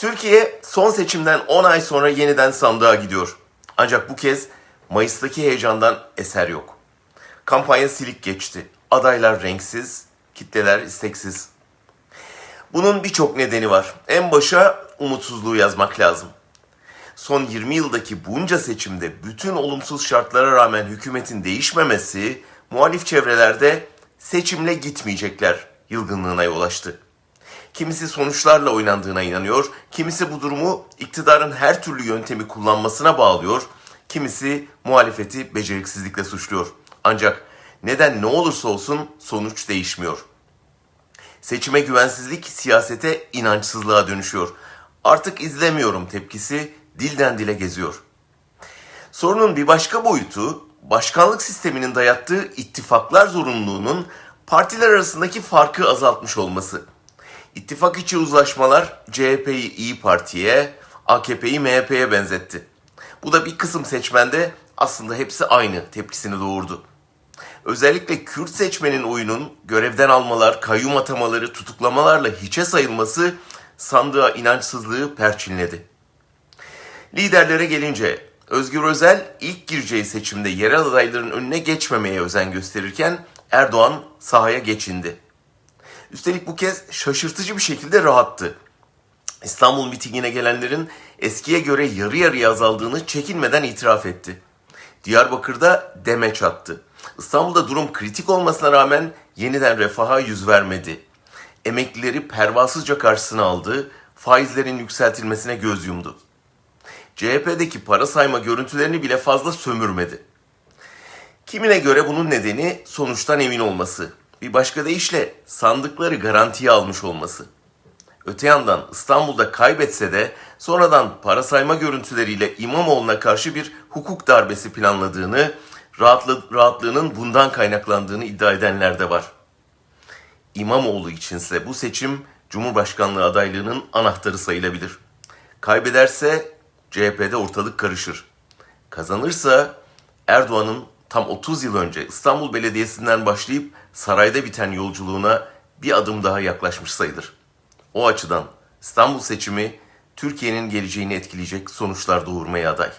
Türkiye son seçimden 10 ay sonra yeniden sandığa gidiyor. Ancak bu kez Mayıs'taki heyecandan eser yok. Kampanya silik geçti. Adaylar renksiz, kitleler isteksiz. Bunun birçok nedeni var. En başa umutsuzluğu yazmak lazım. Son 20 yıldaki bunca seçimde bütün olumsuz şartlara rağmen hükümetin değişmemesi muhalif çevrelerde seçimle gitmeyecekler yılgınlığına yol açtı. Kimisi sonuçlarla oynandığına inanıyor, kimisi bu durumu iktidarın her türlü yöntemi kullanmasına bağlıyor, kimisi muhalefeti beceriksizlikle suçluyor. Ancak neden ne olursa olsun sonuç değişmiyor. Seçime güvensizlik siyasete inançsızlığa dönüşüyor. Artık izlemiyorum tepkisi dilden dile geziyor. Sorunun bir başka boyutu başkanlık sisteminin dayattığı ittifaklar zorunluluğunun partiler arasındaki farkı azaltmış olması. İttifak içi uzlaşmalar CHP'yi İyi Parti'ye, AKP'yi MHP'ye benzetti. Bu da bir kısım seçmende aslında hepsi aynı tepkisini doğurdu. Özellikle Kürt seçmenin oyunun görevden almalar, kayyum atamaları, tutuklamalarla hiçe sayılması sandığa inançsızlığı perçinledi. Liderlere gelince Özgür Özel ilk gireceği seçimde yerel adayların önüne geçmemeye özen gösterirken Erdoğan sahaya geçindi. Üstelik bu kez şaşırtıcı bir şekilde rahattı. İstanbul mitingine gelenlerin eskiye göre yarı yarıya azaldığını çekinmeden itiraf etti. Diyarbakır'da demeç attı. İstanbul'da durum kritik olmasına rağmen yeniden refaha yüz vermedi. Emeklileri pervasızca karşısına aldı, faizlerin yükseltilmesine göz yumdu. CHP'deki para sayma görüntülerini bile fazla sömürmedi. Kimine göre bunun nedeni sonuçtan emin olması. Bir başka deyişle sandıkları garantiye almış olması. Öte yandan İstanbul'da kaybetse de sonradan para sayma görüntüleriyle İmamoğlu'na karşı bir hukuk darbesi planladığını, rahatlı, rahatlığının bundan kaynaklandığını iddia edenler de var. İmamoğlu içinse bu seçim Cumhurbaşkanlığı adaylığının anahtarı sayılabilir. Kaybederse CHP'de ortalık karışır. Kazanırsa Erdoğan'ın tam 30 yıl önce İstanbul Belediyesi'nden başlayıp sarayda biten yolculuğuna bir adım daha yaklaşmış sayılır. O açıdan İstanbul seçimi Türkiye'nin geleceğini etkileyecek sonuçlar doğurmaya aday.